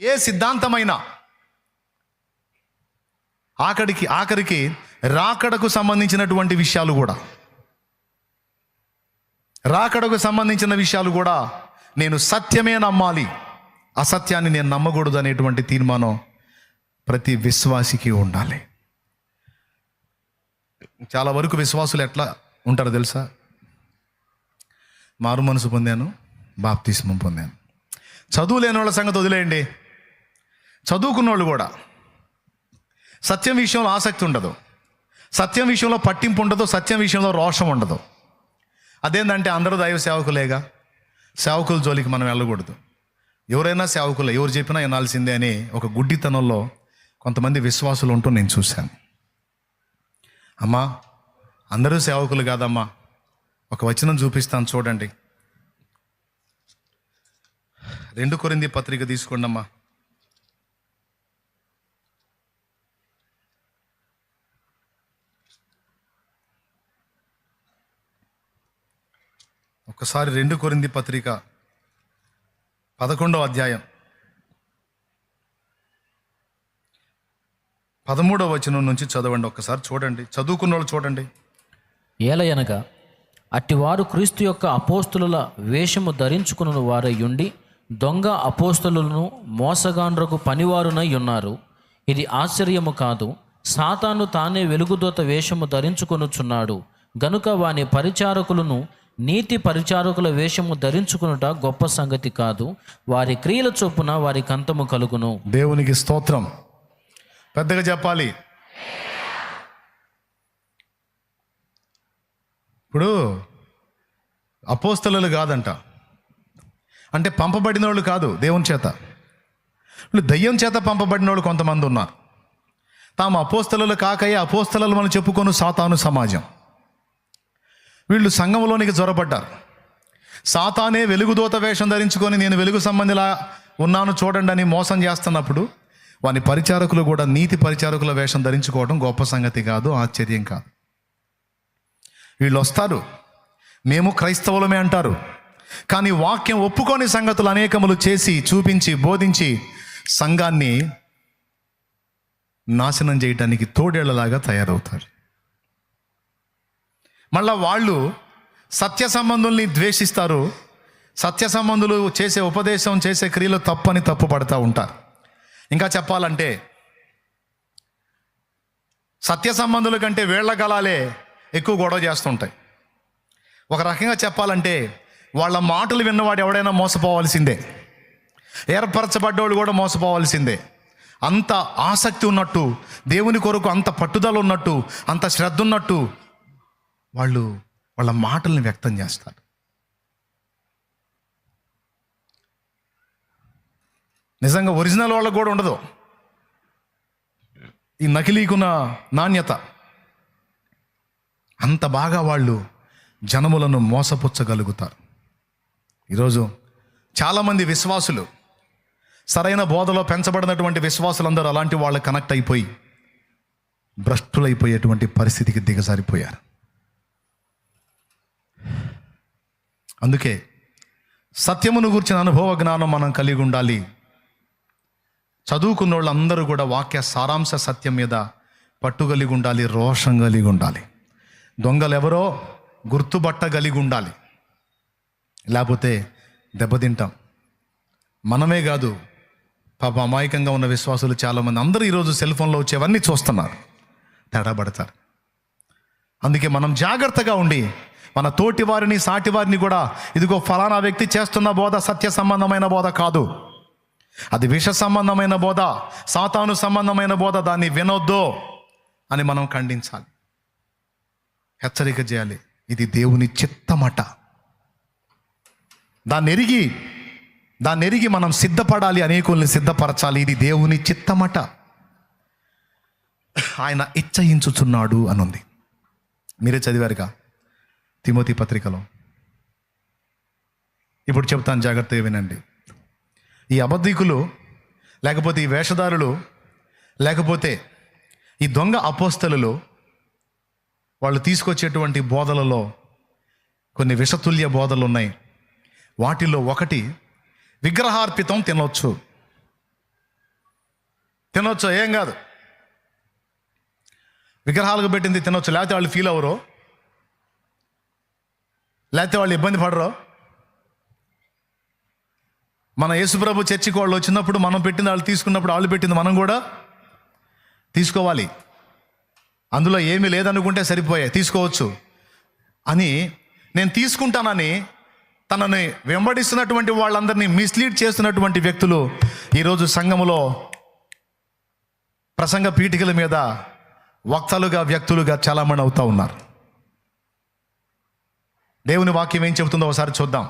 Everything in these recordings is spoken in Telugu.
ఏ సిద్ధాంతమైనా. ఆఖరికి ఆఖరికి రాకడకు సంబంధించినటువంటి విషయాలు కూడా. రాకడకు సంబంధించిన విషయాలు కూడా నేను సత్యమే నమ్మాలి. అసత్యాన్ని నేను నమ్మకూడదు అనేటువంటి తీర్మానం ప్రతి విశ్వాసికి ఉండాలి. చాలా వరకు విశ్వాసులు ఎట్లా ఉంటారో తెలుసా? మారు మనసు పొందాను బాప్తిస్మం పొందాను. చదువు లేని వాళ్ళ సంగతి వదిలేయండి. చదువుకున్న వాళ్ళు కూడా. సత్యం విషయంలో ఆసక్తి ఉండదు. సత్యం విషయంలో పట్టింపు ఉండదు సత్యం విషయంలో రోషం ఉండదు. అదేంటంటే అందరూ దైవ సేవకులేగా. సేవకుల జోలికి మనం వెళ్ళకూడదు. ఎవరైనా సేవకులే ఎవరు చెప్పినా వినాల్సిందే అని ఒక గుడ్డితనంలో కొంతమంది విశ్వాసులు ఉంటూ నేను చూశాను. అమ్మా అందరూ సేవకులు కాదమ్మా. ఒక వచనం చూపిస్తాను చూడండి. రెండు కొరింది పత్రిక తీసుకోండి ఒకసారి రెండు కొరింది పత్రిక పదకొండవ అధ్యాయం. పదమూడవ వచనం నుంచి చదవండి ఒక్కసారి చూడండి. చదువుకున్న వాళ్ళు చూడండి. ఏలయనగా అట్టివారు క్రీస్తు యొక్క అపోస్తుల వేషము ధరించుకున్న వారై ఉండి దొంగ అపోస్తులను మోసగాండ్రకు పనివారునై ఉన్నారు. ఇది ఆశ్చర్యము కాదు. సాతాను తానే వెలుగుదోత వేషము ధరించుకొనుచున్నాడు. గనుక వాని పరిచారకులను నీతి పరిచారకుల వేషము ధరించుకునుట గొప్ప సంగతి కాదు. వారి క్రియల చొప్పున వారి కంతము కలుగును. దేవునికి స్తోత్రం. పెద్దగా చెప్పాలి. ఇప్పుడు అపోస్తలు కాదంట. అంటే పంపబడిన వాళ్ళు కాదు దేవుని చేత. ఇప్పుడు దయ్యం చేత పంపబడిన వాళ్ళు కొంతమంది ఉన్నారు. తాము అపోస్తలు కాకయ్యే అపోస్తలు మనం చెప్పుకొని సాతాను సమాజం. వీళ్ళు సంఘంలోనికి జ్వరపడ్డారు సాతానే వెలుగుదోత వేషం ధరించుకొని నేను వెలుగు సంబంధిలా ఉన్నాను చూడండి అని మోసం చేస్తున్నప్పుడు వాని పరిచారకులు కూడా నీతి పరిచారకుల వేషం ధరించుకోవడం గొప్ప సంగతి కాదు ఆశ్చర్యం కాదు. వీళ్ళు వస్తారు. మేము క్రైస్తవులమే అంటారు. కానీ వాక్యం ఒప్పుకోని సంగతులు అనేకములు చేసి చూపించి బోధించి సంఘాన్ని నాశనం చేయటానికి తోడేళ్ళలాగా తయారవుతారు. మళ్ళీ వాళ్ళు సత్య సంబంధుల్ని ద్వేషిస్తారు. సత్య సంబంధులు చేసే ఉపదేశం చేసే క్రియలు తప్పని తప్పు పడుతూ ఉంటారు. ఇంకా చెప్పాలంటే సత్య సంబంధుల కంటే వేళ్ళ గలాలే ఎక్కువ గొడవ చేస్తుంటాయి. ఒక రకంగా చెప్పాలంటే వాళ్ళ మాటలు విన్నవాడు ఎవడైనా మోసపోవాల్సిందే. ఏర్పరచబడ్డవాడు కూడా మోసపోవాల్సిందే. అంత ఆసక్తి ఉన్నట్టు దేవుని కొరకు అంత పట్టుదల ఉన్నట్టు అంత శ్రద్ధ ఉన్నట్టు వాళ్ళు వాళ్ళ మాటల్ని వ్యక్తం చేస్తారు. నిజంగా ఒరిజినల్ వాళ్ళకు కూడా ఉండదు. ఈ నకిలీకున్న నాణ్యత. అంత బాగా వాళ్ళు జనములను మోసపుచ్చగలుగుతారు. ఈరోజు చాలామంది విశ్వాసులు సరైన బోధలో పెంచబడినటువంటి విశ్వాసులందరూ అలాంటి వాళ్ళు కనెక్ట్ అయిపోయి భ్రష్టులైపోయేటువంటి పరిస్థితికి దిగజారిపోయారు. అందుకే సత్యమును గురించిన అనుభవ జ్ఞానం మనం కలిగి ఉండాలి. చదువుకున్న వాళ్ళందరూ కూడా వాక్య సారాంశ సత్యం మీద పట్టు కలిగి ఉండాలి రోషం కలిగి ఉండాలి. దొంగలు ఎవరో గుర్తుపట్టగలిగి ఉండాలి. లేకపోతే దెబ్బతింటాం. మనమే కాదు పాప అమాయకంగా ఉన్న విశ్వాసులు చాలామంది అందరూ ఈరోజు సెల్ ఫోన్లో వచ్చేవన్నీ చూస్తున్నారు తేడా పడతారు. అందుకే మనం జాగ్రత్తగా ఉండి మన తోటి వారిని సాటి వారిని కూడా ఇదిగో ఫలానా వ్యక్తి చేస్తున్న బోధ సత్య సంబంధమైన బోధ కాదు. అది విష సంబంధమైన బోధ సాతాను సంబంధమైన బోధ దాన్ని వినొద్దు అని మనం ఖండించాలి. హెచ్చరిక చేయాలి. ఇది దేవుని చిత్తమట. దాన్ని ఎరిగి దాన్ని ఎరిగి మనం సిద్ధపడాలి అనేకుల్ని సిద్ధపరచాలి. ఇది దేవుని చిత్తమట. ఆయన ఇచ్చయించుచున్నాడు అని ఉంది మీరే చదివారుగా? తిమోతి పత్రికలో. ఇప్పుడు చెప్తాను జాగ్రత్తగా వినండి. ఈ అబద్ధికులు లేకపోతే ఈ వేషధారులు లేకపోతే ఈ దొంగ అపోస్తలు వాళ్ళు తీసుకొచ్చేటువంటి బోధలలో కొన్ని విషతుల్య బోధలు ఉన్నాయి వాటిల్లో ఒకటి విగ్రహార్పితం తినవచ్చు తినొచ్చు ఏం కాదు. విగ్రహాలకు పెట్టింది తినొచ్చు లేకపోతే వాళ్ళు ఫీల్ అవ్వరు. లేకపోతే వాళ్ళు ఇబ్బంది పడరు. మన యేసుప్రభు చర్చికి వాళ్ళు వచ్చినప్పుడు మనం పెట్టింది వాళ్ళు తీసుకున్నప్పుడు వాళ్ళు పెట్టింది మనం కూడా తీసుకోవాలి. అందులో ఏమీ లేదనుకుంటే సరిపోయాయి తీసుకోవచ్చు. అని నేను తీసుకుంటానని తనని వెంబడిస్తున్నటువంటి వాళ్ళందరినీ మిస్లీడ్ చేస్తున్నటువంటి వ్యక్తులు ఈరోజు సంఘములో ప్రసంగ పీఠికల మీద వక్తలుగా వ్యక్తులుగా చాలామంది అవుతూ ఉన్నారు. దేవుని వాక్యం ఏం చెబుతుందో ఒకసారి చూద్దాం.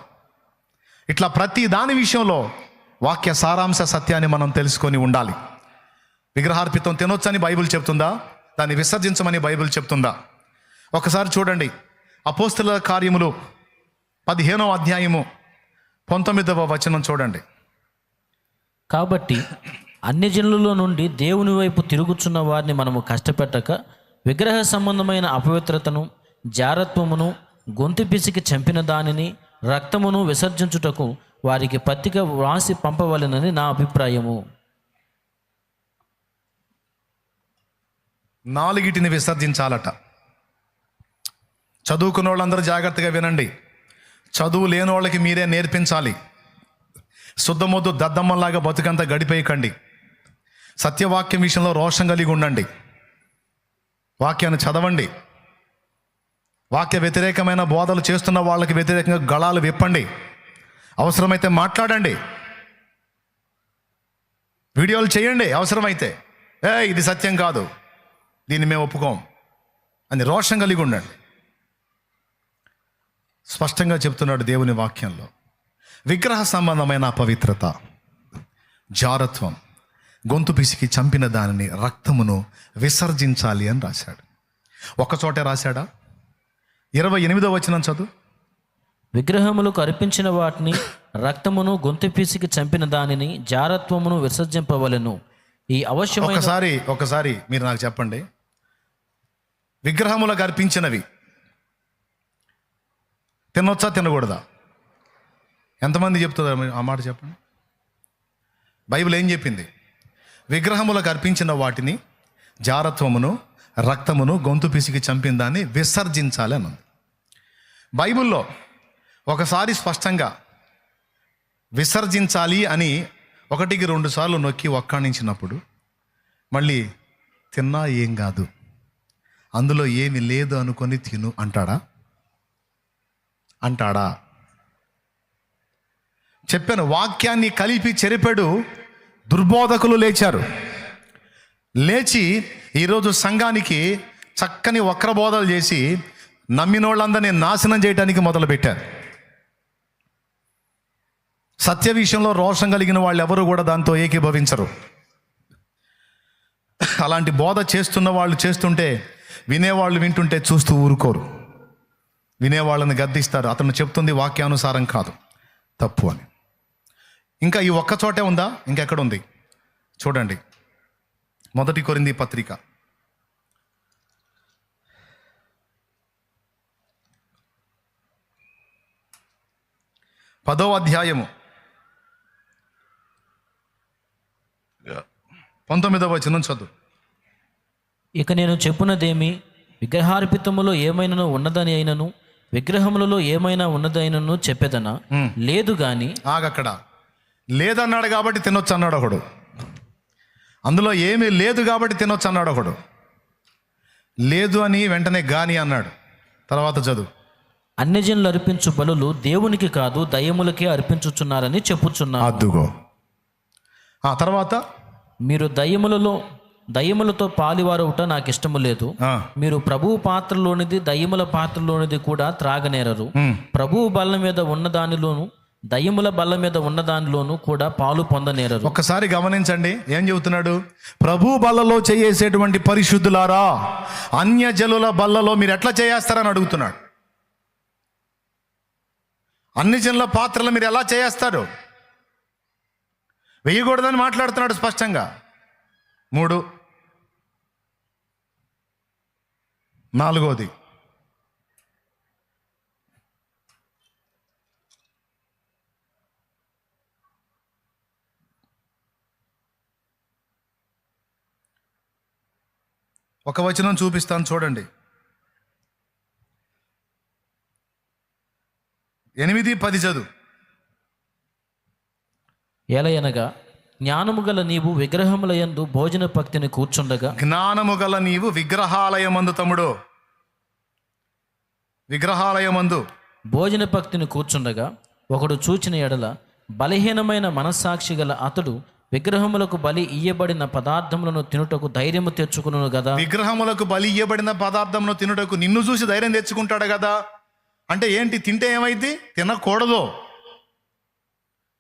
ఇట్లా ప్రతి దాని విషయంలో వాక్య సారాంశ సత్యాన్ని మనం తెలుసుకొని ఉండాలి. విగ్రహార్పితం తినొచ్చని బైబిల్ చెప్తుందా దాన్ని విసర్జించమని బైబిల్ చెప్తుందా ఒకసారి చూడండి. అపోస్తుల కార్యములు పదిహేనవ అధ్యాయము పంతొమ్మిదవ వచనం చూడండి. కాబట్టి అన్ని జనులలో నుండి దేవుని వైపు తిరుగుచున్న వారిని మనము కష్టపెట్టక విగ్రహ సంబంధమైన అపవిత్రతను జారత్వమును గొంతు పిసికి చంపిన దానిని రక్తమును విసర్జించుటకు వారికి పత్రిక వ్రాసి పంపవలెనని నా అభిప్రాయము. నాలుగిటిని విసర్జించాలట. చదువుకున్న వాళ్ళందరూ జాగ్రత్తగా వినండి. చదువు లేని వాళ్ళకి మీరే నేర్పించాలి. శుద్ధమొద్దు దద్దమ్మలాగా బతుకంతా గడిపేయకండి. సత్యవాక్యం విషయంలో రోషం కలిగి ఉండండి. వాక్యాన్ని చదవండి. వాక్య వ్యతిరేకమైన బోధలు చేస్తున్న వాళ్ళకి వ్యతిరేకంగా గళాలు విప్పండి. అవసరమైతే మాట్లాడండి. వీడియోలు చేయండి అవసరమైతే. ఏ ఇది సత్యం కాదు. దీన్ని మేము ఒప్పుకోం. అని రోషం కలిగి ఉండండి. స్పష్టంగా చెప్తున్నాడు దేవుని వాక్యంలో. విగ్రహ సంబంధమైన అపవిత్రత జారత్వం గొంతు పిసికి చంపిన దానిని రక్తమును విసర్జించాలి అని రాశాడు. ఒక చోటే రాశాడా? ఇరవై ఎనిమిదో వచనం చదువు. విగ్రహములకు అర్పించిన వాటిని రక్తమును గొంతు పిసికి చంపిన దానిని జారత్వమును విసర్జింపవలెను. ఈ అవశ్యమైన ఒకసారి ఒకసారి మీరు నాకు చెప్పండి. విగ్రహములకు అర్పించినవి తినొచ్చా తినకూడదా? ఎంతమంది చెప్తుందా ఆ మాట చెప్పండి? బైబిల్ ఏం చెప్పింది? విగ్రహములకు అర్పించిన వాటిని జారత్వమును రక్తమును గొంతు పిసికి చంపిన దాన్ని విసర్జించాలి అని బైబిల్లో ఒకసారి స్పష్టంగా విసర్జించాలి అని ఒకటికి రెండు సార్లు నొక్కి ఒక్కాణించినప్పుడు మళ్ళీ తిన్నా ఏం కాదు. అందులో ఏమి లేదు అనుకొని తిను అంటాడా? అంటాడా? చెప్పాను వాక్యాన్ని కలిపి చెరిపెడు దుర్బోధకులు లేచారు. లేచి ఈరోజు సంఘానికి చక్కని వక్రబోధలు చేసి నమ్మినోళ్ళందరినీ నాశనం చేయడానికి మొదలుపెట్టారు. సత్య విషయంలో రోషం కలిగిన వాళ్ళు ఎవరు కూడా దాంతో ఏకీభవించరు. అలాంటి బోధ చేస్తున్న వాళ్ళు చేస్తుంటే వినేవాళ్ళు వింటుంటే చూస్తూ ఊరుకోరు. వినేవాళ్ళని గద్దిస్తారు. అతను చెప్తుంది వాక్యానుసారం కాదు. తప్పు అని. ఇంకా ఈ ఒక్క చోటే ఉందా? ఇంకెక్కడ ఉంది? చూడండి. మొదటి కొరింది పత్రిక. పదో అధ్యాయము. పంతొమ్మిదవ వచనం చదువు. ఇక నేను చెప్పున్నదేమి విగ్రహార్పితములో ఏమైనాను ఉన్నదని అయినను విగ్రహములలో ఏమైనా ఉన్నదైనను చెప్పేదనా? లేదు గాని ఆగక్కడ. లేదన్నాడు కాబట్టి తినొచ్చు అన్నాడు ఒకడు. అందులో ఏమీ లేదు కాబట్టి తినొచ్చు అన్నాడు ఒకడు. లేదు అని వెంటనే గాని అన్నాడు. తర్వాత చదువు. అన్యజనులు అర్పించు బలులు దేవునికి కాదు దయ్యములకే అర్పించుచున్నారని చెప్పుచున్నా అద్దుగో. ఆ తర్వాత? మీరు దయ్యములలో దయ్యములతో పాలివారవుట నాకు ఇష్టము లేదు మీరు ప్రభువు పాత్రలోనిది దయ్యముల పాత్రలోనిది కూడా త్రాగనేరరు. ప్రభువు బల్ల మీద ఉన్న దానిలోను దయ్యముల బల్ల మీద ఉన్న దానిలోనూ కూడా పాలు పొందనేరరు. ఒక్కసారి గమనించండి ఏం చెబుతున్నాడు? ప్రభు బల్లలో చేసేటువంటి పరిశుద్ధులారా అన్యజనుల బల్లలో మీరు ఎట్లా చేస్తారని అడుగుతున్నాడు. అన్ని జనుల పాత్రలు మీరు ఎలా చేస్తారు వేయకూడదని మాట్లాడుతున్నాడు స్పష్టంగా. మూడు. నాలుగోది ఒక వచనం చూపిస్తాను చూడండి. ఎనిమిది పది చదువు. ఎలయనగా జ్ఞానము గల నీవు విగ్రహములయందు భోజన పక్తిని కూర్చుండగా. జ్ఞానము గల నీవు విగ్రహాలయమందు తమ్ముడు. విగ్రహాలయమందు. భోజన పక్తిని కూర్చుండగా ఒకడు చూచిన ఎడల బలహీనమైన మనస్సాక్షి గల అతడు విగ్రహములకు బలి ఇయ్యబడిన పదార్థములను తినుటకు ధైర్యము తెచ్చుకును గదా? విగ్రహములకు బలి ఇయ్యబడిన పదార్థమును తినుటకు నిన్ను చూసి ధైర్యం తెచ్చుకుంటాడు కదా అంటే ఏంటి? తింటే ఏమైంది తినకూడదు.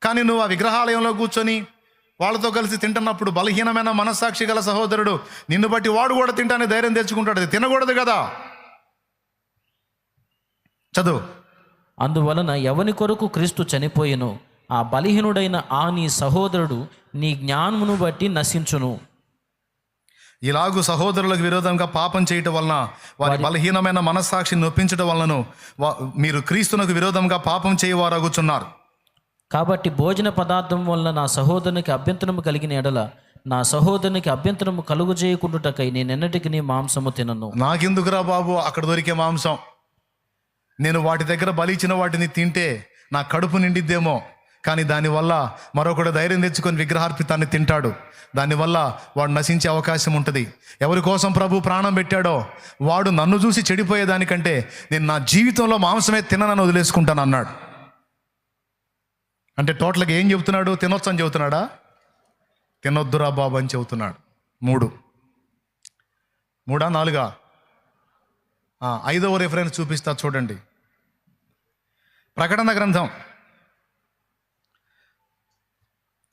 కానీ నువ్వు ఆ విగ్రహాలయంలో కూర్చొని వాళ్ళతో కలిసి తింటున్నప్పుడు బలహీనమైన మనస్సాక్షి గల సహోదరుడు నిన్ను బట్టి వాడు కూడా తింటానే ధైర్యం తెచ్చుకుంటాడు. అది తినకూడదు కదా చదువు. అందువలన ఎవని కొరకు క్రీస్తు చనిపోయెను? ఆ బలహీనుడైన ఆ నీ సహోదరుడు నీ జ్ఞానమును బట్టి నశించును. ఇలాగు సహోదరులకు విరోధంగా పాపం చేయటం వలన వారి బలహీనమైన మనస్సాక్షిని నొప్పించడం వలన వా- మీరు క్రీస్తునకు విరోధంగా పాపం చేయవారగుచున్నారు. కాబట్టి భోజన పదార్థం వలన నా సహోదరునికి అభ్యంతరము కలిగిన ఎడల నా సహోదరునికి అభ్యంతరము కలుగు చేయకుండుటకై నేనెన్నటికి నీ మాంసము తినను. నాకెందుకురా బాబు అక్కడ దొరికే మాంసం? నేను వాటి దగ్గర బలిచిన వాటిని తింటే నా కడుపు నిండిద్దేమో? కానీ దానివల్ల మరొకడు ధైర్యం తెచ్చుకొని విగ్రహార్పితాన్ని తింటాడు. దానివల్ల వాడు నశించే అవకాశం ఉంటుంది. ఎవరి కోసం ప్రభు ప్రాణం పెట్టాడో వాడు నన్ను చూసి చెడిపోయేదానికంటే నేను నా జీవితంలో మాంసమే తిననని వదిలేసుకుంటాను అన్నాడు. అంటే టోటల్గా ఏం చెబుతున్నాడు? తినొచ్చు అని చెబుతున్నాడా? తినొద్దురా బాబు అని చెబుతున్నాడు. మూడు. మూడా? నాలుగా? ఐదవ రిఫరెన్స్ చూపిస్తా చూడండి. ప్రకటన గ్రంథం.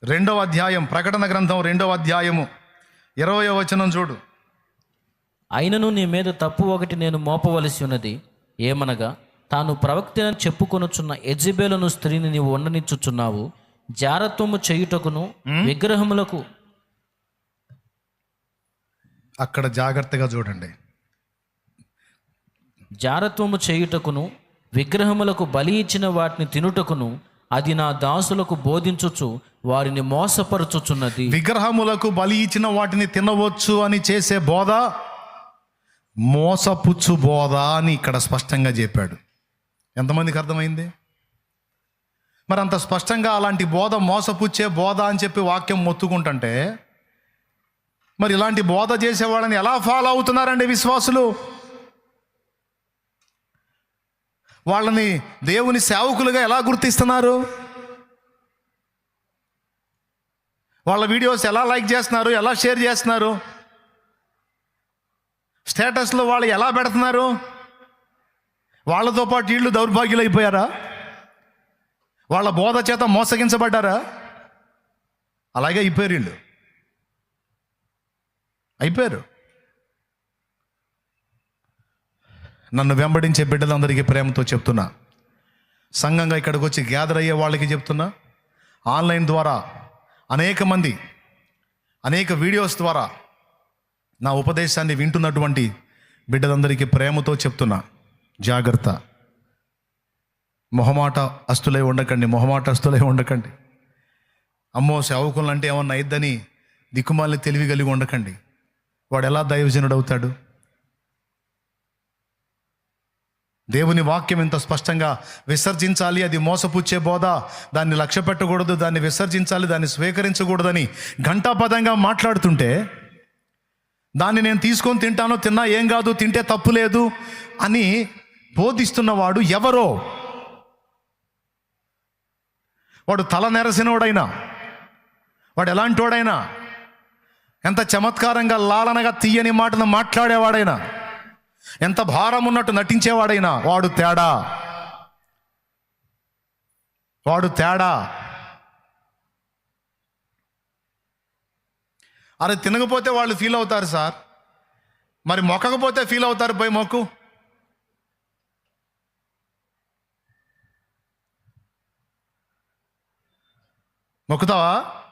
రెండవ అధ్యాయం ప్రకటన గ్రంథం రెండవ అధ్యాయము. ఇరవయో వచనం చూడు. అయినను నీ మీద తప్పు ఒకటి నేను మోపవలసి ఉన్నది. ఏమనగా తాను ప్రవక్తని చెప్పుకొనుచున్న ఎజిబేలను స్త్రీని నీవు ఉండనిచ్చుచున్నావు. జారత్వము చేయుటకును విగ్రహములకు అక్కడ జాగ్రత్తగా చూడండి. జారత్వము చేయుటకును విగ్రహములకు బలి ఇచ్చిన వాటిని తినుటకును అది నా దాసులకు బోధించుచు వారిని మోసపరచుచున్నది. విగ్రహములకు బలి ఇచ్చిన వాటిని తినవచ్చు అని చేసే బోధ మోసపుచ్చు బోధ అని ఇక్కడ స్పష్టంగా చెప్పాడు. ఎంతమందికి అర్థమైంది? మరి అంత స్పష్టంగా అలాంటి బోధ మోసపుచ్చే బోధ అని చెప్పి వాక్యం మొత్తుకుంటుంటే మరి ఇలాంటి బోధ చేసేవాళ్ళని ఎలా ఫాలో అవుతున్నారండి విశ్వాసులు? వాళ్ళని దేవుని సేవకులుగా ఎలా గుర్తిస్తున్నారు? వాళ్ళ వీడియోస్ ఎలా లైక్ చేస్తున్నారు ఎలా షేర్ చేస్తున్నారు? స్టేటస్లో వాళ్ళు ఎలా పెడుతున్నారు? వాళ్ళతో పాటు వీళ్ళు దౌర్భాగ్యులు అయిపోయారా వాళ్ళ బోధ చేత మోసగించబడ్డారా? అలాగే అయిపోయారు వీళ్ళు. అయిపోయారు. నన్ను వెంబడించే బిడ్డలందరికీ ప్రేమతో చెప్తున్నా. సంఘంగా ఇక్కడికి వచ్చి గ్యాదర్ అయ్యే వాళ్ళకి చెప్తున్నా. ఆన్లైన్ ద్వారా అనేక మంది అనేక వీడియోస్ ద్వారా నా ఉపదేశాన్ని వింటున్నటువంటి బిడ్డలందరికీ ప్రేమతో చెప్తున్నా. జాగ్రత్త. మొహమాట అస్తులై ఉండకండి మొహమాట అస్తులై ఉండకండి. అమ్మో సేవకులు అంటే ఏమన్నా అయిద్దని దిక్కుమాలి తెలివి కలిగి ఉండకండి. వాడు ఎలా దైవజనుడు అవుతాడు దేవుని వాక్యం ఇంత స్పష్టంగా విసర్జించాలి. అది మోసపుచ్చే బోధ. దాన్ని లక్ష్య పెట్టకూడదు దాన్ని విసర్జించాలి దాన్ని స్వీకరించకూడదని ఘంటాపదంగా మాట్లాడుతుంటే దాన్ని నేను తీసుకొని తింటానో తిన్నా ఏం కాదు తింటే తప్పు లేదు అని బోధిస్తున్నవాడు ఎవరో? వాడు తల నెరసినోడైనా వాడు ఎలాంటి వాడైనా ఎంత చమత్కారంగా లాలనగా తీయని మాటను మాట్లాడేవాడైనా ఎంత భారం ఉన్నట్టు నటించేవాడైనా వాడు తేడా. వాడు తేడా. అరే తినకపోతే వాళ్ళు ఫీల్ అవుతారు సార్. మరి మొక్కకపోతే ఫీల్ అవుతారు పోయి మొక్కు. మొక్కుతావా?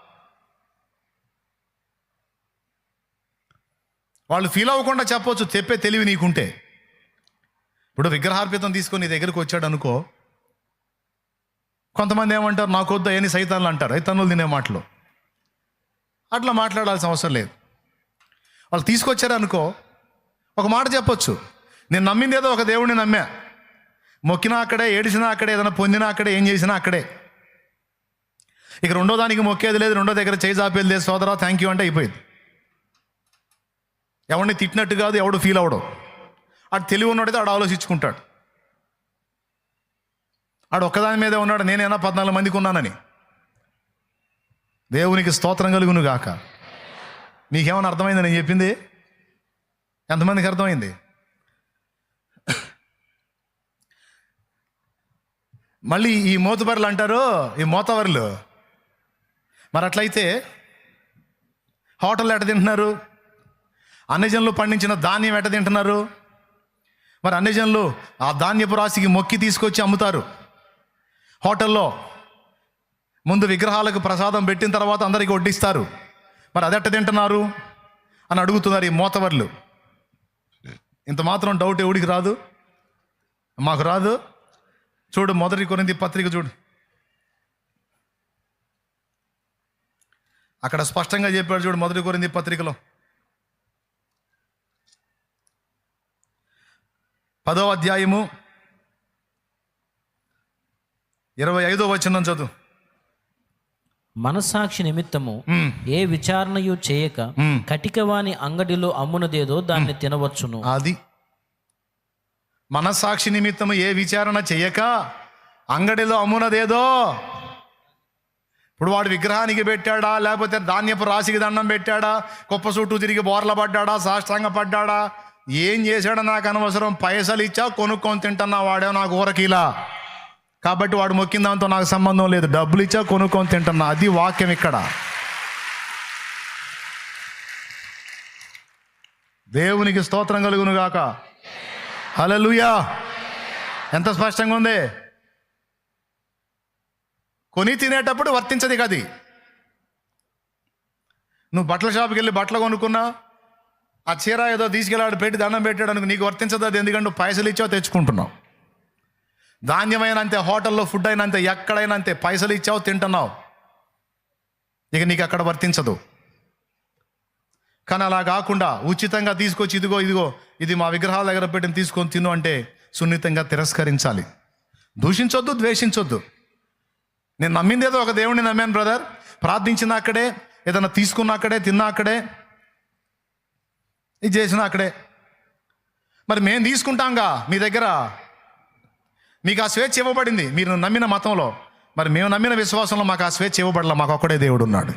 వాళ్ళు ఫీల్ అవ్వకుండా చెప్పొచ్చు తెప్పే తెలివి నీకుంటే. ఇప్పుడు విగ్రహార్పితం తీసుకొని నీ దగ్గరికి వచ్చాడు అనుకో కొంతమంది ఏమంటారు నాకొద్దు ఏని సైతాన్లు అంటారు సైతాన్లు తినే మాటలు. అట్లా మాట్లాడాల్సిన అవసరం లేదు. వాళ్ళు తీసుకొచ్చారు అనుకో ఒక మాట చెప్పొచ్చు నేను నమ్మింది ఏదో ఒక దేవుడిని నమ్మా. మొక్కినా అక్కడే ఏడిసినా అక్కడే ఏదైనా పొందినా అక్కడే ఏం చేసినా అక్కడే. ఇక రెండో దానికి మొక్కేది లేదు రెండో దగ్గర చేయి చాపేది లేదు సోదరా థ్యాంక్ యూ అంటే అయిపోయింది. ఎవరిని తిట్టినట్టు కాదు ఎవడు ఫీల్ అవడం ఆడు తెలివి ఉన్నాడైతే ఆడు ఆలోచించుకుంటాడు. ఆడు ఒక్కదాని మీదే ఉన్నాడు నేనైనా పద్నాలుగు మందికి ఉన్నానని. దేవునికి స్తోత్రం కలుగును గాక. మీకేమైనా అర్థమైంది నేను చెప్పింది? ఎంతమందికి అర్థమైంది? మళ్ళీ ఈ మోతబర్లు అంటారు ఈ మోతవర్లు. మరి అట్లయితే హోటల్ ఎట తింటున్నారు? అన్నజనులు పండించిన ధాన్యం ఎట తింటున్నారు? మరి అన్నజనులు ఆ ధాన్యపు రాశికి మొక్కి తీసుకొచ్చి అమ్ముతారు. హోటల్లో ముందు విగ్రహాలకు ప్రసాదం పెట్టిన తర్వాత అందరికీ వడ్డిస్తారు. మరి అదెట్ట తింటున్నారు? అని అడుగుతున్నారు ఈ మోతవర్లు. ఇంత మాత్రం డౌట్ ఎవడికి రాదు? మాకు రాదు. చూడు మొదటి కొరింది పత్రిక చూడు. అక్కడ స్పష్టంగా చెప్పాడు చూడు మొదటి కొరింది పత్రికలో. పదో అధ్యాయము ఇరవై ఐదో వచనం చదువు. మనస్సాక్షి నిమిత్తము. ఏ విచారణయు చేయక. కటికవాని అంగడిలో అమ్మునదేదో దాన్ని తినవచ్చును. అది. మనస్సాక్షి నిమిత్తము ఏ విచారణ చెయ్యక అంగడిలో అమ్మునదేదో. ఇప్పుడు వాడు విగ్రహానికి పెట్టాడా? లేకపోతే ధాన్యపు రాశికి దండం పెట్టాడా? కుప్ప చుట్టూ తిరిగి బోర్ల పడ్డాడా? సాష్టాంగ పడ్డాడా? ఏం చేశాడో నాకు అనవసరం. పైసలు ఇచ్చా కొనుక్కొని తింటున్నా వాడే నాకు ఊరకిలా. కాబట్టి వాడు మొక్కిన దాంతో నాకు సంబంధం లేదు. డబ్బులు ఇచ్చా కొనుక్కొని తింటున్నా. అది వాక్యం ఇక్కడ. దేవునికి స్తోత్రం కలుగును గాక. హలలుయా ఎంత స్పష్టంగా ఉంది? కొని తినేటప్పుడు వర్తించదు కది నువ్వు బట్టల షాప్కి వెళ్ళి బట్టలు కొనుక్కున్నా? ఆ చీర ఏదో తీసుకెళ్ళాడు పెట్టి దండం పెట్టాడు నీకు వర్తించదు అది ఎందుకంటే నువ్వు పైసలు ఇచ్చావు తెచ్చుకుంటున్నావు. ధాన్యమైన అంతే హోటల్లో ఫుడ్ అయినా అంతే ఎక్కడైనా అంతే పైసలు ఇచ్చావు తింటున్నావు. ఇక నీకు అక్కడ వర్తించదు. కానీ అలా కాకుండా ఉచితంగా తీసుకొచ్చి ఇదిగో ఇదిగో ఇది మా విగ్రహాల దగ్గర పెట్టిన తీసుకొని తిను అంటే సున్నితంగా తిరస్కరించాలి. దూషించొద్దు ద్వేషించొద్దు. నేను నమ్మింది ఏదో ఒక దేవుడిని నమ్మాను బ్రదర్. ప్రార్థించిన అక్కడే ఏదైనా తీసుకున్న అక్కడే తిన్నా అక్కడే. ఇది చేసిన అక్కడే. మరి మేము తీసుకుంటాంగా మీ దగ్గర? మీకు ఆ స్వేచ్ఛ ఇవ్వబడింది. మీరు నమ్మిన మతంలో. మరి మేము నమ్మిన విశ్వాసంలో మాకు ఆ స్వేచ్ఛ ఇవ్వబడలా. మాకు ఒక్కడే దేవుడు ఉన్నాడు.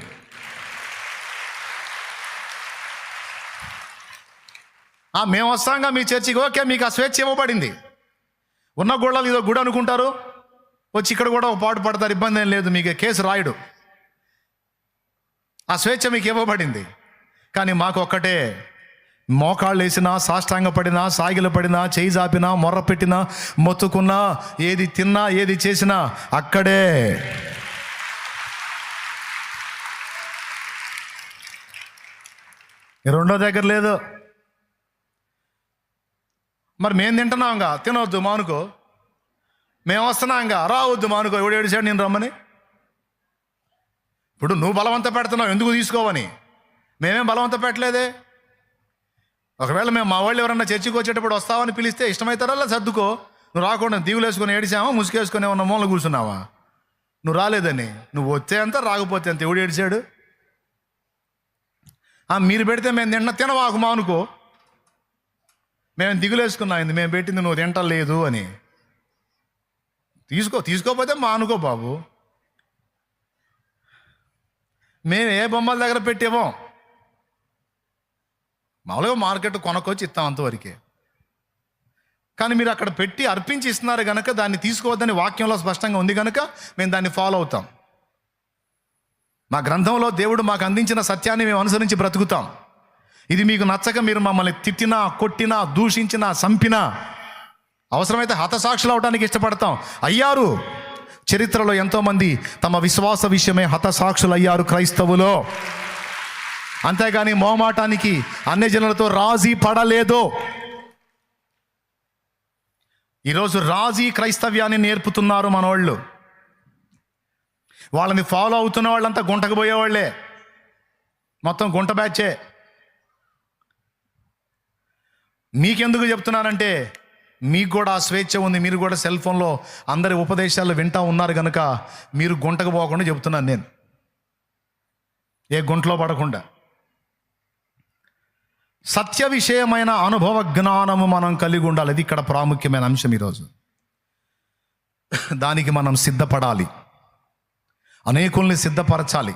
ఆ మేము వస్తాంగా మీ చర్చికి. ఓకే మీకు ఆ స్వేచ్ఛ ఇవ్వబడింది. ఉన్న గోడలు ఇదో గుడి అనుకుంటారు. వచ్చి ఇక్కడ కూడా ఒక పాటు పడతారు. ఇబ్బంది ఏం లేదు. మీకు కేసు రాయుడు. ఆ స్వేచ్ఛ మీకు ఇవ్వబడింది. కానీ మాకు ఒక్కటే. మోకాళ్ళు వేసినా సాష్టాంగ పడినా సాగిలు పడినా చేయి జాపినా మొర్ర పెట్టినా మొత్తుకున్నా ఏది తిన్నా ఏది చేసినా అక్కడే. రెండో దగ్గర లేదు. మరి మేము తింటున్నాంగా? తినవద్దు మానుకో. మేము వస్తున్నాంగా? రావద్దు మానుకో. ఎవడు ఏడిచాడు నేను రమ్మని. ఇప్పుడు నువ్వు బలవంత పెడుతున్నావు ఎందుకు తీసుకోవని? మేమేం బలవంత పెట్టలేదే? ఒకవేళ మేము మా వాళ్ళు ఎవరన్నా చర్చికి వచ్చేటప్పుడు వస్తావని పిలిస్తే ఇష్టమవుతారా సర్దుకో. నువ్వు రాకుండా దీవులు వేసుకొని ఏడిచావా ముసుగేసుకొని ఉన్న మూల కూర్చున్నావా? నువ్వు రాలేదని. నువ్వు వచ్చే అంత రాకపోతే అంత. ఎవడు ఏడిచాడు మీరు పెడితే మేము తిన్న తినవాకు మా అనుకో మేము దిగులేసుకున్నాం ఇది. మేము పెట్టింది నువ్వు తింటలేదు అని. తీసుకో తీసుకోపోతే మా అనుకో బాబు. మేము ఏ బొమ్మల దగ్గర పెట్టేమో? మామూలుగా మార్కెట్ కొనకొచ్చి ఇస్తాం అంతవరకే. కానీ మీరు అక్కడ పెట్టి అర్పించి ఇస్తున్నారు కనుక దాన్ని తీసుకోవద్దని వాక్యంలో స్పష్టంగా ఉంది కనుక మేము దాన్ని ఫాలో అవుతాం. మా గ్రంథంలో దేవుడు మాకు అందించిన సత్యాన్ని మేము అనుసరించి బ్రతుకుతాం. ఇది మీకు నచ్చక మీరు మమ్మల్ని తిట్టినా కొట్టినా దూషించినా చంపినా అవసరమైతే హతసాక్షులు అవడానికి ఇష్టపడతాం. అయ్యారు. చరిత్రలో ఎంతోమంది తమ విశ్వాస విషయమే హతసాక్షులు అయ్యారు క్రైస్తవులో. అంతేగాని మోమాటానికి అన్ని జనులతో రాజీ పడలేదు. ఈరోజు రాజీ క్రైస్తవ్యాన్ని నేర్పుతున్నారు మనోళ్ళు. వాళ్ళని ఫాలో అవుతున్న వాళ్ళంతా గుంటకు పోయేవాళ్ళే. మొత్తం గుంట బ్యాచే. మీకెందుకు చెప్తున్నానంటే మీకు కూడా ఆ స్వేచ్ఛ ఉంది. మీరు కూడా సెల్ ఫోన్లో అందరి ఉపదేశాలు వింటా ఉన్నారు కనుక మీరు గుంటకు పోకుండా చెప్తున్నాను నేను. ఏ గుంటలో పడకుండా. సత్య విషయమైన అనుభవ జ్ఞానము మనం కలిగి ఉండాలి. అది ఇక్కడ ప్రాముఖ్యమైన అంశం ఈరోజు. దానికి మనం సిద్ధపడాలి. అనేకుల్ని సిద్ధపరచాలి.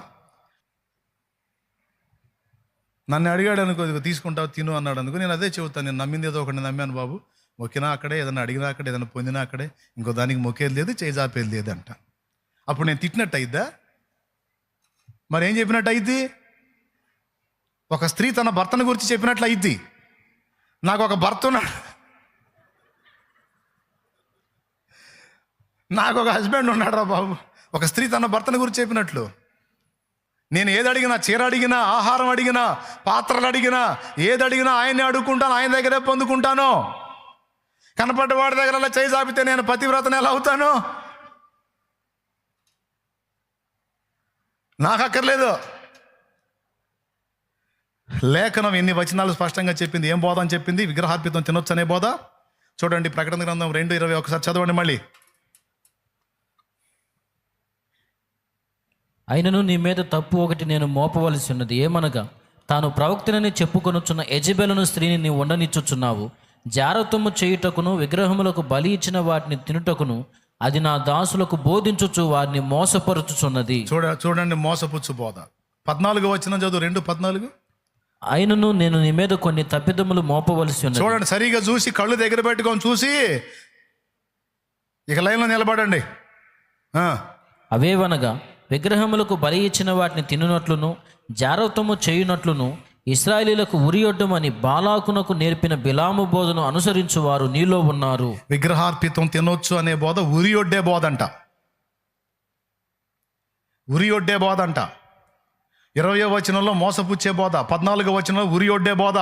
నన్ను అడిగాడు అనుకో తీసుకుంటావు తిను అన్నాడు అనుకో నేను అదే చెబుతాను. నేను నమ్మింది ఏదో ఒకటి నమ్మాను బాబు. మొక్కినా అక్కడే ఏదైనా అడిగినా అక్కడే ఏదైనా పొందినా అక్కడే ఇంకో దానికి మొక్కేది లేదు చేజాపేది లేదు అంట అప్పుడు నేను తిట్టినట్టు అయిద్దా మరి ఏం చెప్పినట్టు అయితే ఒక స్త్రీ తన భర్తను గురించి చెప్పినట్లు అయింది నాకు ఒక భర్త ఉన్నాడు నాకు ఒక హస్బెండ్ ఉన్నాడు రా బాబు. ఒక స్త్రీ తన భర్తను గురించి చెప్పినట్లు. నేను ఏది అడిగినా చీర అడిగినా ఆహారం అడిగినా పాత్రలు అడిగినా ఏది అడిగినా ఆయన్ని అడుక్కుంటాను ఆయన దగ్గరే పొందుకుంటాను. కనపడ్డ వాడి దగ్గర అలా చేయి చాపితే నేను పతివ్రతను ఎలా అవుతాను? నాకు అక్కర్లేదు. లేఖనం ఎన్ని వచనాలు స్పష్టంగా చెప్పింది ఏం బోధ అని చెప్పింది విగ్రహార్పితం తినొచ్చు అనే బోధ? చూడండి ప్రకటన గ్రంథం రెండు ఇరవై ఒకసారి చదవండి మళ్ళీ. అయినను నీ మీద తప్పు ఒకటి నేను మోపవలసి ఉన్నది. ఏమనగా తాను ప్రవక్తనని చెప్పుకొనుచున్న ఎజబెలను స్త్రీని నీవు ఉండనిచ్చుచున్నావు. జారత్వము చేయుటకును విగ్రహములకు బలి ఇచ్చిన వాటిని తినుటకును అది నా దాసులకు బోధించుచు వారిని మోసపరుచుచున్నది. చూడ చూడండి మోసపుచ్చు బోధ. పద్నాలుగు వచ్చిన చదువు రెండు పద్నాలుగు? అయినను నేను నీ మీద కొన్ని తప్పిదములు మోపవలసి ఉన్నది. చూడండి సరిగా చూసి కళ్ళు దగ్గర పెట్టుకొని చూసి ఇక లైన్లో నిలబడండి. అవేవనగా విగ్రహములకు బలి ఇచ్చిన వాటిని తినునట్లును జారత్వము చేయునట్లును ఇస్రాయేలీలకు ఉరియొడ్డమని బాలాకునకు నేర్పిన బిలాము బోధను అనుసరించు వారు నీలో ఉన్నారు. విగ్రహార్పితం తినొచ్చు అనే బోధ ఉరియొడ్డే బోధ అంట. ఉరియొడ్డే బోధ అంట. ఇరవయో వచనంలో మోసపుచ్చే బోధ పద్నాలుగో వచనంలో ఉరియొడ్డే బోధ.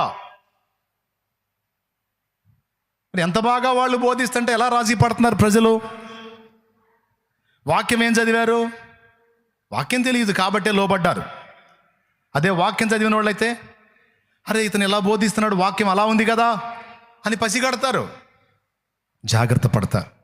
మరి ఎంత బాగా వాళ్ళు బోధిస్తుంటే ఎలా రాజీ పడుతున్నారు ప్రజలు? వాక్యం ఏం చదివారు? వాక్యం తెలియదు కాబట్టే లోబడ్డారు. అదే వాక్యం చదివిన వాళ్ళైతే అరే ఇతను ఎలా బోధిస్తున్నాడు? వాక్యం అలా ఉంది కదా అని పసిగడతారు. జాగ్రత్త పడతారు.